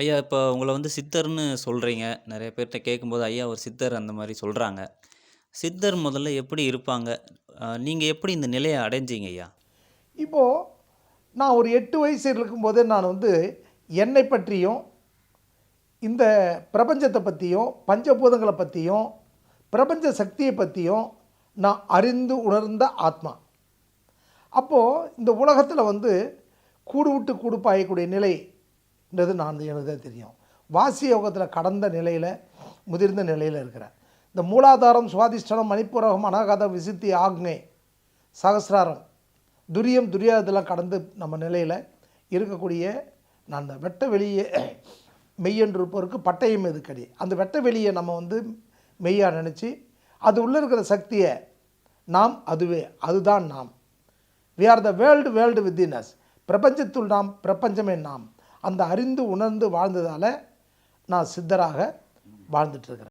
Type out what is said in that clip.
ஐயா இப்போ உங்களை வந்து சித்தர்ன்னு சொல்கிறீங்க நிறைய பேர்கிட்ட கேட்கும்போது, ஐயா ஒரு சித்தர் அந்த மாதிரி சொல்கிறாங்க சித்தர் முதல்ல எப்படி இருப்பாங்க? நீங்கள் எப்படி இந்த நிலையை அடைஞ்சிங்க ஐயா? இப்போது நான் ஒரு எட்டு வயசு இருக்கும்போதே நான் வந்து என்னை பற்றியும், இந்த பிரபஞ்சத்தை பற்றியும் பஞ்சபூதங்களை பற்றியும் பிரபஞ்ச சக்தியை பற்றியும் நான் அறிந்து உணர்ந்த ஆத்மா. அப்போது இந்த உலகத்தில் வந்து கூடு விட்டு கூடு பாயக்கூடிய நிலை என்றது நான் எனக்கு தான் தெரியும். வாசி யோகத்தில் கடந்த நிலையில் முதிர்ந்த நிலையில் இருக்கிறேன். இந்த மூலாதாரம், சுவாதிஷ்டனம் மணிப்பூரகம், அநாகதம், விசித்தி ஆக்னே சகசிராரம் துரியம், துரியாதெல்லாம் கடந்து நம்ம நிலையில் இருக்கக்கூடிய நான் அந்த வெட்ட வெளியே மெய்யென்று இருப்பவருக்கு பட்டயம் எதுக்கடி. அந்த வெட்ட வெளியை நம்ம வந்து மெய்யாக நினச்சி அது உள்ளே இருக்கிற சக்தியை நாம் அதுவே, அதுதான் நாம். We are the world world within us. பிரபஞ்சத்துள் நாம், பிரபஞ்சமே நாம். அந்த அறிந்து உணர்ந்து வாழ்ந்ததால் நான் சித்தராக வாழ்ந்துட்டுருக்கிறேன்